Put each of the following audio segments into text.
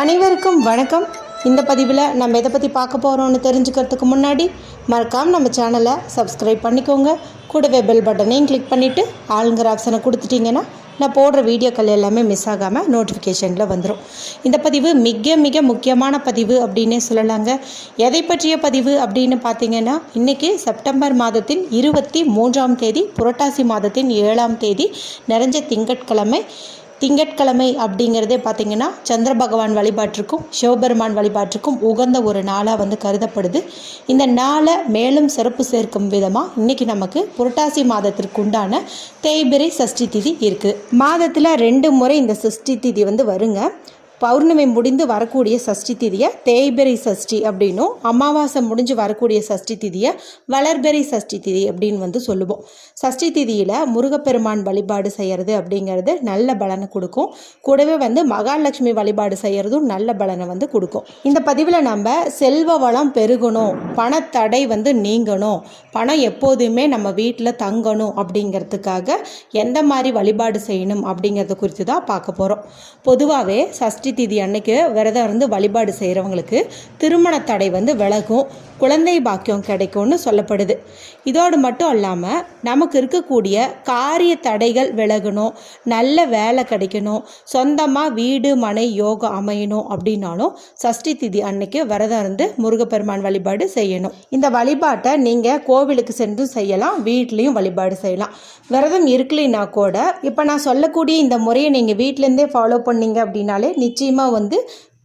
அனைவருக்கும் வணக்கம். இந்த பதிவில் நம்ம எதை பற்றி பார்க்க போகிறோம்னு தெரிஞ்சுக்கிறதுக்கு முன்னாடி மறக்காமல் நம்ம சேனலை சப்ஸ்கிரைப் பண்ணிக்கோங்க. கூடவே பெல் பட்டனையும் கிளிக் பண்ணிவிட்டு ஆளுங்கிற ஆப்ஷனை கொடுத்துட்டிங்கன்னா நான் போடுற வீடியோக்கள் எல்லாமே மிஸ் ஆகாமல் நோட்டிஃபிகேஷனில் வந்துடும் இந்த பதிவு மிக மிக முக்கியமான பதிவு அப்படின்னே சொல்லலாங்க. எதை பற்றிய பதிவு அப்படின்னு பார்த்தீங்கன்னா இன்றைக்கி செப்டம்பர் மாதத்தின் இருபத்தி மூன்றாம் தேதி புரட்டாசி மாதத்தின் ஏழாம் தேதி நிறைஞ்ச திங்கட்கிழமை திங்கட்கிழமை அப்படிங்கிறதே பார்த்தீங்கன்னா சந்திர பகவான் வழிபாட்டிற்கும் சிவபெருமான் வழிபாட்டிற்கும் உகந்த ஒரு நாளாக வந்து கருதப்படுது. இந்த நாளை மேலும் சிறப்பு சேர்க்கும் விதமாக இன்றைக்கி நமக்கு புரட்டாசி மாதத்திற்கு உண்டான தேய்பிரை சஷ்டி திதி இருக்குது மாதத்தில் ரெண்டு முறை இந்த சஷ்டி திதி வந்து வருங்க. பௌர்ணமி முடிந்து வரக்கூடிய சஷ்டி திதியை தேய்பெரி சஷ்டி அப்படின்னும் அமாவாசை முடிஞ்சு வரக்கூடிய சஷ்டி திதியை வளர்பெரி சஷ்டி திதி அப்படின்னு வந்து சொல்லுவோம். சஷ்டி திதியில் முருகப்பெருமான் வழிபாடு செய்கிறது அப்படிங்கிறது நல்ல பலனை கொடுக்கும். கூடவே வந்து மகாலட்சுமி வழிபாடு செய்கிறதும் நல்ல பலனை வந்து கொடுக்கும். இந்த பதிவில் நம்ம செல்வ வளம் பெருகணும் பணத்தடை வந்து நீங்கணும் பணம் எப்போதுமே நம்ம வீட்டில் தங்கணும் அப்படிங்கிறதுக்காக எந்த மாதிரி வழிபாடு செய்யணும் அப்படிங்கிறத குறித்து தான் பார்க்க போகிறோம் பொதுவாகவே சஷ்டி திதி அன்னைக்கு விரதம் இருந்து வழிபாடு செய்கிறவங்களுக்கு திருமண தடை வந்து விலகும் குழந்தை பாக்கியம் கிடைக்கும்னு சொல்லப்படுது. இதோடு மட்டும் இல்லாமல் நமக்கு இருக்கக்கூடிய காரிய தடைகள் விலகணும் நல்ல வேலை கிடைக்கணும் சொந்தமாக வீடு மனை யோகம் அமையணும் அப்படின்னாலும் சஷ்டி திதி அன்னைக்கு விரதம் இருந்து முருகப்பெருமான் வழிபாடு செய்யணும். இந்த வழிபாட்டை நீங்கள் கோவிலுக்கு சென்று செய்யலாம் வீட்லேயும் வழிபாடு செய்யலாம். விரதம் இருக்கலைன்னா கூட இப்போ நான் சொல்லக்கூடிய இந்த முறையை நீங்கள் வீட்டிலேருந்தே ஃபாலோ பண்ணீங்க அப்படின்னாலே நிச்சயம் நிச்சயமாக வந்து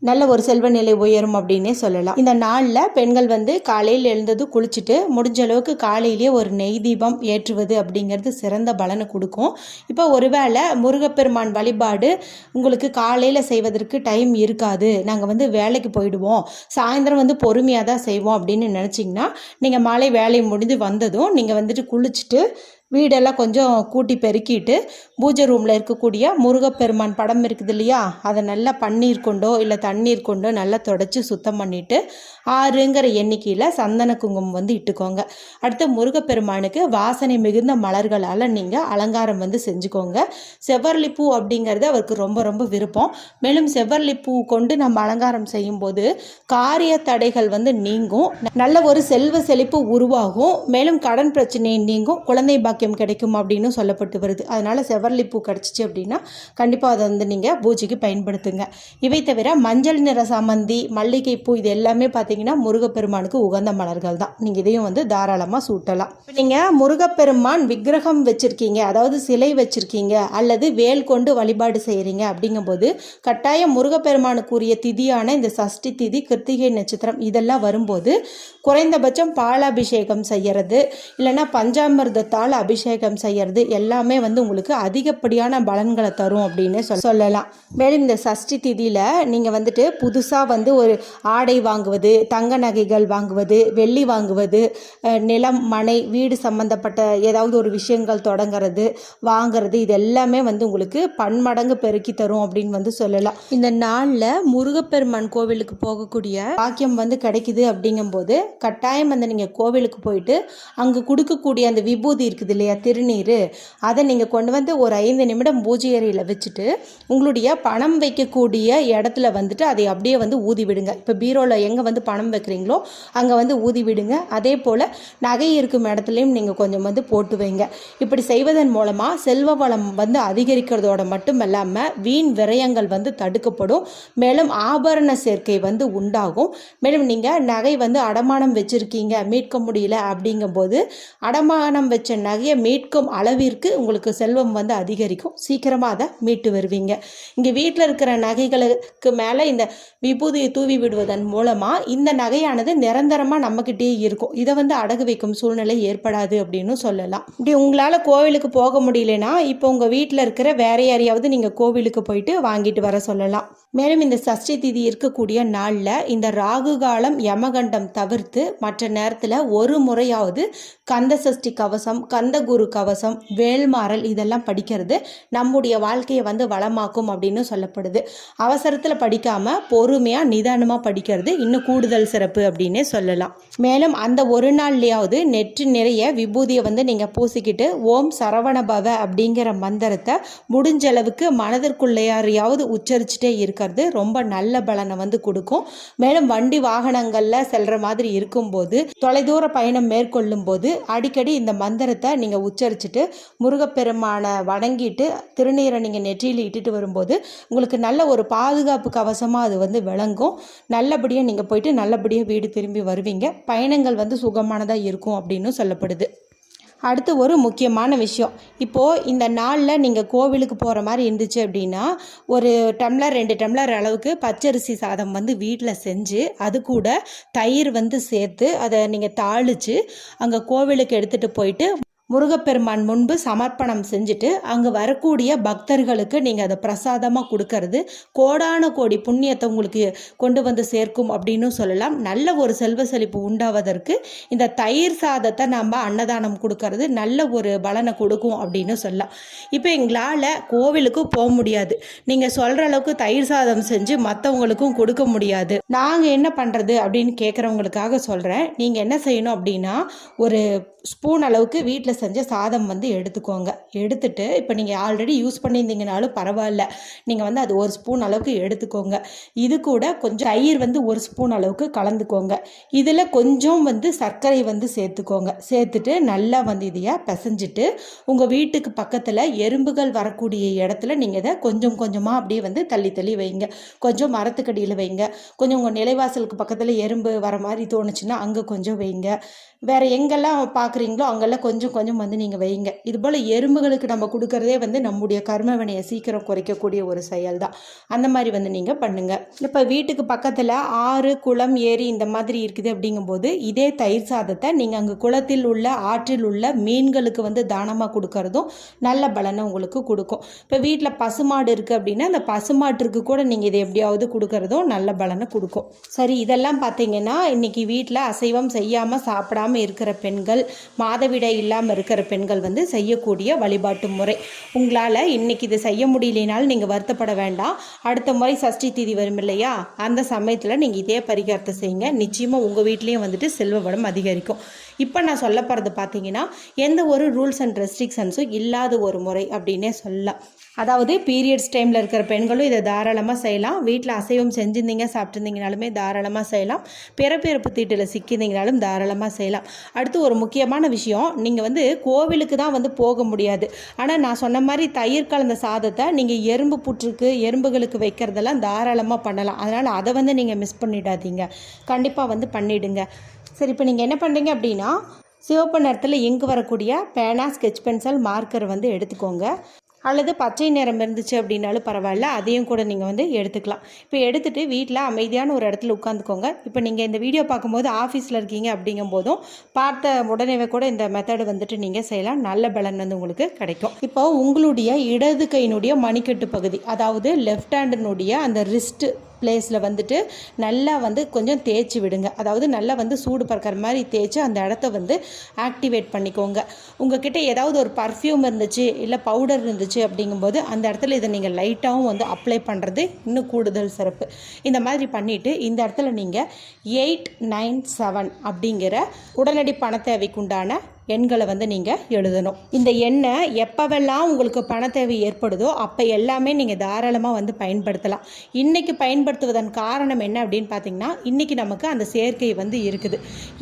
நல்ல ஒரு செல்வ நிலை உயரும் அப்படின்னே சொல்லலாம். இந்த நாளில் பெண்கள் வந்து காலையில் எழுந்தது குளிச்சுட்டு முடிஞ்ச அளவுக்கு காலையிலேயே ஒரு நெய் தீபம் ஏற்றுவது அப்படிங்கிறது சிறந்த பலனை கொடுக்கும். இப்போ ஒருவேளை முருகப்பெருமான் வழிபாடு உங்களுக்கு காலையில் செய்வதற்கு டைம் இருக்காது. நாங்கள் வந்து வேலைக்கு போயிடுவோம். சாயந்தரம் வந்து பொறுமையாக தான் செய்வோம் அப்படின்னு நினச்சிங்கன்னா நீங்கள் மாலை வேலை முடிஞ்சு வந்ததும் நீங்கள் வந்துட்டு குளிச்சுட்டு வீடெல்லாம் கொஞ்சம் கூட்டி பெருக்கிட்டு பூஜை ரூமில் இருக்கக்கூடிய முருகப்பெருமான் படம் இருக்குது இல்லையா? அதை நல்லா பன்னீர் கொண்டோ இல்லை தண்ணீர் கொண்டோ நல்லா தொடச்சி சுத்தம் பண்ணிவிட்டு ஆறுங்கிற எண்ணிக்கையில் சந்தன குங்குமம் வந்து இட்டுக்கோங்க. அடுத்து முருகப்பெருமானுக்கு வாசனை மிகுந்த மலர்களால் நீங்கள் அலங்காரம் வந்து செஞ்சுக்கோங்க. செவ்வரளி பூ அப்படிங்கிறது அவருக்கு ரொம்ப ரொம்ப விருப்பம். மேலும் செவ்வரளி பூ கொண்டு நம்ம அலங்காரம் செய்யும்போது காரிய தடைகள் வந்து நீங்கும். நல்ல ஒரு செல்வ செழிப்பு உருவாகும். மேலும் கடன் பிரச்சனை நீங்கும். குழந்தை பாக்கியம் கிடைக்கும் அப்படின்னு சொல்லப்பட்டு வருது. அதனால் செவ்வரளி பூ கிடச்சிச்சு அப்படின்னா கண்டிப்பாக அதை வந்து நீங்கள் பூஜைக்கு பயன்படுத்துங்க. இவை தவிர மஞ்சள் நிற சாமந்தி மல்லிகை பூ இது எல்லாமே பார்த்தீங்கன்னா முருகப்பெருமானுக்கு உகந்த மலர்கள் தான். நீங்கள் இதையும் வந்து தாராளமாக சூட்டலாம். நீங்கள் முருகப்பெருமான் விக்கிரகம் வச்சுருக்கீங்க அதாவது சிலை வச்சுருக்கீங்க அல்லது வேல் கொண்டு வழிபாடு செய்கிறீங்க அப்படிங்கும்போது கட்டாயம் முருகப்பெருமானுக்குரிய திதியான இந்த சஷ்டி திதி கிருத்திகை நட்சத்திரம் இதெல்லாம் வரும்போது குறைந்தபட்சம் பாலாபிஷேகம் செய்கிறது இல்லைன்னா பஞ்சாமிர்தத்தால் அபிஷேகம் செய்யறது எல்லாமே வந்து உங்களுக்கு அதிகப்படியான பலன்களை தரும் அப்படின்னு சொல்லலாம். மேலும் இந்த சஷ்டி திதியில் நீங்கள் வந்துட்டு புதுசாக வந்து ஒரு ஆடை வாங்குவது தங்க நகைகள் வாங்குவது வெள்ளி வாங்குவது நிலம் மனை வீடு சம்பந்தப்பட்ட ஏதாவது ஒரு விஷயங்கள் தொடங்குறது வாங்குறது இது எல்லாமே வந்து உங்களுக்கு பன்மடங்கு பெருக்கி தரும் அப்படின்னு வந்து சொல்லலாம். இந்த நாளில் முருகப்பெருமான் கோவிலுக்கு போகக்கூடிய பாக்கியம் வந்து கிடைக்குது அப்படிங்கும்போது கட்டாயம் வந்து நீங்கள் கோவிலுக்கு போயிட்டு அங்கே கொடுக்கக்கூடிய அந்த விபூதி இருக்குது இல்லையா? திருநீர். அதை நீங்கள் கொண்டு வந்து ஒரு ஐந்து நிமிடம் பூஜை அறையில் வச்சுட்டு உங்களுடைய பணம் வைக்கக்கூடிய இடத்துல வந்துட்டு அதை அப்படியே வந்து ஊதி விடுங்க. இப்போ பீரோவில் எங்கே வந்து பணம் வைக்கிறீங்களோ அங்கே வந்து ஊதி விடுங்க. அதே போல் நகை இருக்கும் இடத்துலையும் நீங்கள் கொஞ்சம் வந்து போட்டு வைங்க. இப்படி செய்வதன் மூலமாக செல்வ வளம் வந்து அதிகரிக்கிறதோட மட்டும் இல்லாமல் வீண் விரயங்கள் வந்து தடுக்கப்படும். மேலும் ஆபரண சேர்க்கை வந்து உண்டாகும். மேலும் நீங்கள் நகை வந்து அடமானம் வச்சுருக்கீங்க மீட்க முடியல அப்படிங்கும்போது அடமானம் வச்ச நகையை மீட்கும் அளவிற்கு உங்களுக்கு செல்வம் வந்து அதிகரிக்கும். சீக்கிரமாக அதை மீட்டு வருவீங்க. இங்கே வீட்டில் இருக்கிற நகைகளுக்கு மேலே இந்த விபூதியை தூவி விடுவதன் மூலமாக இந்த நகையானது நிரந்தரமாக நம்மக்கிட்டே இருக்கும். இதை வந்து அடகு வைக்கும் சூழ்நிலை ஏற்படாது அப்படின்னு சொல்லலாம். இப்படி உங்களால் கோவிலுக்கு போக முடியலனா இப்போ உங்கள் வீட்டில் இருக்கிற வேற யாரையாவது நீங்கள் கோவிலுக்கு போயிட்டு வாங்கிட்டு வர சொல்லலாம். மேலும் இந்த சஷ்டி திதி இருக்கக்கூடிய நாளில் இந்த ராகு காலம் யமகண்டம் தவிர்த்து மற்ற நேரத்தில் ஒரு முறையாவது கந்த சஷ்டி கவசம் கந்த கருடகுரு கவசம் வேல்மாறல் இதெல்லாம் படிக்கிறது. நம்முடைய வாழ்க்கையை வந்து வளமாக்கும் அப்படின்னு சொல்லப்படுது. அவசரத்தில் படிக்காமல் பொறுமையாக நிதானமாக படிக்கிறது இன்னும் கூடுதல் சிறப்பு அப்படின்னே சொல்லலாம். மேலும் அந்த ஒரு நாள்லையாவது நெற்றி நிறைய விபூதியை வந்து நீங்கள் பூசிக்கிட்டு ஓம் சரவணபவ அப்படிங்கிற மந்திரத்தை முடிஞ்ச அளவுக்கு மனதிற்குள்ளையாரையாவது உச்சரிச்சுட்டே இருக்கிறது ரொம்ப நல்ல பலனை வந்து கொடுக்கும். மேலும் வண்டி வாகனங்களில் செல்கிற மாதிரி இருக்கும்போது தொலைதூர பயணம் மேற்கொள்ளும் போது அடிக்கடி இந்த மந்திரத்தை நீங்கள் உச்சரிச்சுட்டு முருகப்பெருமானை வணங்கிட்டு திருநீரை நீங்கள் நெற்றியில் இட்டுட்டு வரும்போது உங்களுக்கு நல்ல ஒரு பாதுகாப்பு கவசமாக அது வந்து விளங்கும். நல்லபடியாக நீங்கள் போயிட்டு நல்லபடியாக வீடு திரும்பி வருவீங்க. பயணங்கள் வந்து சுகமானதாக இருக்கும் அப்படின்னு சொல்லப்படுது. அடுத்து ஒரு முக்கியமான விஷயம். இப்போது இந்த நாளில் நீங்கள் கோவிலுக்கு போகிற மாதிரி இருந்துச்சு அப்படின்னா ஒரு டம்ளர் ரெண்டு டம்ளர் அளவுக்கு பச்சரிசி சாதம் வந்து வீட்டில் செஞ்சு அது கூட தயிர் வந்து சேர்த்து அதை நீங்கள் தாளித்து அங்கே கோவிலுக்கு எடுத்துகிட்டு போயிட்டு முருகப்பெருமான் முன்பு சமர்ப்பணம் செஞ்சுட்டு அங்கே வரக்கூடிய பக்தர்களுக்கு நீங்கள் அதை பிரசாதமாக கொடுக்கறது கோடான கோடி புண்ணியத்தை உங்களுக்கு கொண்டு வந்து சேர்க்கும் அப்படின்னு சொல்லலாம். நல்ல ஒரு செல்வ செழிப்பு உண்டாவதற்கு இந்த தயிர் சாதத்தை நம்ம அன்னதானம் கொடுக்கறது நல்ல ஒரு பலனை கொடுக்கும் அப்படின்னு சொல்லலாம். இப்போ எங்களால் கோவிலுக்கு போக முடியாது. நீங்கள் சொல்கிற அளவுக்கு தயிர் சாதம் செஞ்சு மற்றவங்களுக்கும் கொடுக்க முடியாது. நாங்கள் என்ன பண்ணுறது அப்படின்னு கேட்குறவங்களுக்காக சொல்கிறேன் நீங்கள் என்ன செய்யணும் அப்படின்னா ஒரு ஸ்பூன் அளவுக்கு வீட்டில் செஞ்ச சாதம் வந்து எடுத்துக்கோங்க. எடுத்துட்டு இப்போ நீங்கள் ஆல்ரெடி யூஸ் பண்ணியிருந்தீங்கனாலும் பரவாயில்ல. நீங்கள் வந்து அது ஒரு ஸ்பூன் அளவுக்கு எடுத்துக்கோங்க. இது கூட கொஞ்சம் தயிர் வந்து ஒரு ஸ்பூன் அளவுக்கு கலந்துக்கோங்க. இதில் கொஞ்சம் வந்து சர்க்கரை வந்து சேர்த்துக்கோங்க. சேர்த்துட்டு நல்லா வந்து இதையாக பிசைஞ்சிட்டு உங்கள் வீட்டுக்கு பக்கத்தில் எறும்புகள் வரக்கூடிய இடத்துல நீங்கள் இதை கொஞ்சம் கொஞ்சமாக அப்படியே வந்து தள்ளி தள்ளி வைங்க. கொஞ்சம் மரத்துக்கடியில் வைங்க. கொஞ்சம் உங்கள் நிலைவாசலுக்கு பக்கத்தில் எறும்பு வர மாதிரி தோணுச்சுன்னா அங்கே கொஞ்சம் வைங்க. வேறு எங்கெல்லாம் பார்க்குறீங்களோ அங்கெல்லாம் கொஞ்சம் கொஞ்சம் வந்து நீங்கள் வைங்க. இது போல் எறும்புகளுக்கு நம்ம கொடுக்குறதே வந்து நம்முடைய கர்மவினையை சீக்கிரம் குறைக்கக்கூடிய ஒரு செயல் தான் அந்த மாதிரி வந்து நீங்கள் பண்ணுங்கள் இப்போ வீட்டுக்கு பக்கத்தில் ஆறு குளம் ஏரி இந்த மாதிரி இருக்குது அப்படிங்கும்போது இதே தயிர் சாதத்தை நீங்கள் அங்கே குளத்தில் உள்ள ஆற்றில் உள்ள மீன்களுக்கு வந்து தானமாக கொடுக்கறதும் நல்ல பலனை உங்களுக்கு கொடுக்கும். இப்போ வீட்டில் பசுமாடு இருக்குது அப்படின்னா அந்த பசுமாட்டிற்கு கூட நீங்கள் இதை எப்படியாவது கொடுக்கறதும் நல்ல பலனை கொடுக்கும். சரி இதெல்லாம் பார்த்தீங்கன்னா இன்றைக்கி வீட்டில் அசைவம் செய்யாமல் சாப்பிடாம இருக்கிற பெண்கள் மாதவிடாய் இல்லாமல் இருக்கிற பெண்கள் வந்து செய்யக்கூடிய வழிபாட்டு முறை. உங்களால் இன்னைக்கு இதை செய்ய முடியலனாலும் நீங்கள் வருத்தப்பட வேண்டாம். அடுத்த முறை சஷ்டி தீதி வரும் இல்லையா? அந்த சமயத்தில் நீங்கள் இதே பரிகாரத்தை செய்யுங்க. நிச்சயமாக உங்கள் வீட்லேயும் வந்துட்டு செல்வ வளம் அதிகரிக்கும். இப்போ நான் சொல்ல போகிறது பார்த்தீங்கன்னா எந்த ஒரு ரூல்ஸ் அண்ட் ரெஸ்ட்ரிக்ஷன்ஸும் இல்லாத ஒரு முறை அப்படின்னே சொல்லலாம். அதாவது பீரியட்ஸ் டைமில் இருக்கிற பெண்களும் இதை தாராளமாக செய்யலாம். வீட்டில் அசைவம் செஞ்சுருந்தீங்க சாப்பிட்ருந்தீங்கனாலுமே தாராளமாக செய்யலாம். பிறப்பிறப்பு தீட்டில் சிக்கியிருந்தீங்கனாலும் தாராளமாக செய்யலாம். அடுத்து ஒரு முக்கியமான விஷயம் நீங்கள் வந்து கோவிலுக்கு தான் வந்து போக முடியாது. ஆனால் நான் சொன்ன மாதிரி தயிர் கலந்த சாதத்தை நீங்கள் எறும்பு புற்றுக்கு எறும்புகளுக்கு வைக்கிறதெல்லாம் தாராளமாக பண்ணலாம். அதனால் அதை வந்து நீங்கள் மிஸ் பண்ணிடாதீங்க. கண்டிப்பாக வந்து பண்ணிவிடுங்க சரி இப்போ நீங்கள் என்ன பண்ணுறீங்க அப்படின்னா சிவப்பு நிறத்தில் இங்கு வரக்கூடிய பேனா ஸ்கெட்ச் பென்சில் மார்க்கர் வந்து எடுத்துக்கோங்க. அல்லது பச்சை நிறம் இருந்துச்சு அப்படின்னாலும் பரவாயில்ல. அதையும் கூட நீங்கள் வந்து எடுத்துக்கலாம். இப்போ எடுத்துகிட்டு வீட்டில் அமைதியான ஒரு இடத்துல உட்காந்துக்கோங்க. இப்போ நீங்கள் இந்த வீடியோ பார்க்கும்போது ஆஃபீஸில் இருக்கீங்க அப்படிங்கும் போதும் பார்த்த உடனே கூட இந்த மெத்தடு வந்துட்டு நீங்கள் செய்யலாம். நல்ல பலன் வந்து உங்களுக்கு கிடைக்கும். இப்போ உங்களுடைய இடது கையினுடைய மணிக்கட்டு பகுதி அதாவது லெஃப்ட் ஹேண்டினுடைய அந்த ரிஸ்ட்டு பிளேஸில் வந்துட்டு நல்லா வந்து கொஞ்சம் தேய்ச்சி விடுங்க. அதாவது நல்லா வந்து சூடு பறக்கிற மாதிரி தேய்ச்சி அந்த இடத்த வந்து ஆக்டிவேட் பண்ணிக்கோங்க. உங்ககிட்ட ஏதாவது ஒரு பர்ஃப்யூம் இருந்துச்சு இல்லை பவுடர் இருந்துச்சு அப்படிங்கும்போது அந்த இடத்துல இதை நீங்கள் லைட்டாகவும் வந்து அப்ளை பண்ணுறது இன்னும் கூடுதல் சிறப்பு. இந்த மாதிரி பண்ணிவிட்டு இந்த இடத்துல நீங்கள் எயிட் நைன் செவன் அப்படிங்கிற உடனடி பண தேவைக்குண்டான எண்களை வந்து நீங்கள் எழுதணும். இந்த எண்ணை எப்போவெல்லாம் உங்களுக்கு பண தேவை ஏற்படுதோ அப்போ எல்லாமே நீங்கள் தாராளமாக வந்து பயன்படுத்தலாம். இன்றைக்கி பயன்படுத்துவதன் காரணம் என்ன அப்படின்னு பார்த்தீங்கன்னா இன்றைக்கி நமக்கு அந்த சேர்க்கை வந்து இருக்குது.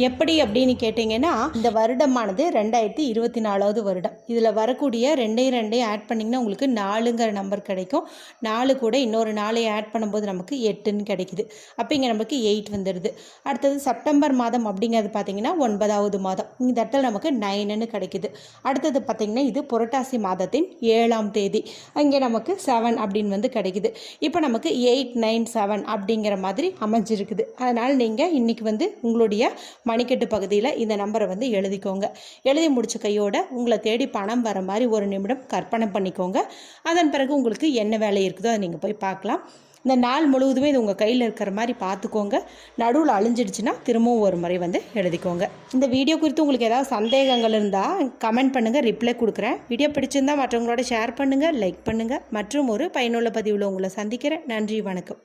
எப்படி அப்படின்னு கேட்டிங்கன்னா இந்த வருடமானது ரெண்டாயிரத்தி இருபத்தி நாலாவது வருடம். இதில் வரக்கூடிய ரெண்டையும் ரெண்டையும் ஆட் பண்ணிங்கன்னா உங்களுக்கு நாலுங்கிற நம்பர் கிடைக்கும். நாலு கூட இன்னொரு நாளையும் ஆட் பண்ணும்போது நமக்கு எட்டுன்னு கிடைக்குது. அப்போ இங்கே நமக்கு எயிட் வந்துடுது. அடுத்தது செப்டம்பர் மாதம் அப்படிங்கிறது பார்த்தீங்கன்னா ஒன்பதாவது மாதம். இந்த இடத்துல நமக்கு நைனுன்னு கிடைக்குது. அடுத்தது பார்த்திங்கன்னா இது புரட்டாசி மாதத்தின் ஏழாம் தேதி. இங்கே நமக்கு செவன் அப்படின்னு வந்து கிடைக்குது. இப்போ நமக்கு எயிட் நைன் செவன் அப்படிங்கிற மாதிரி அமைஞ்சிருக்குது. அதனால் நீங்கள் இன்றைக்கி வந்து உங்களுடைய மணிக்கட்டு பகுதியில் இந்த நம்பரை வந்து எழுதிக்கோங்க. எழுதி முடிச்ச கையோட உங்களை தேடி பணம் வர மாதிரி ஒரு நிமிடம் கற்பனை பண்ணிக்கோங்க. அதன் பிறகு உங்களுக்கு என்ன வேலை இருக்குதோ அதை நீங்கள் போய் பார்க்கலாம். இந்த நாள் முழுவதுமே இது உங்கள் கையில் இருக்கிற மாதிரி பார்த்துக்கோங்க. நடுவில் அழிஞ்சிடுச்சுன்னா திரும்பவும் ஒரு முறை வந்து எழுதிக்கோங்க. இந்த வீடியோ குறித்து உங்களுக்கு ஏதாவது சந்தேகங்கள் இருந்தால் கமெண்ட் பண்ணுங்கள் ரிப்ளை கொடுக்குறேன். வீடியோ பிடிச்சிருந்தால் மற்றவங்களோட ஷேர் பண்ணுங்கள் லைக் பண்ணுங்கள் மற்றும் ஒரு பயனுள்ள பதிவில் உங்களை சந்திக்கிறேன். நன்றி வணக்கம்.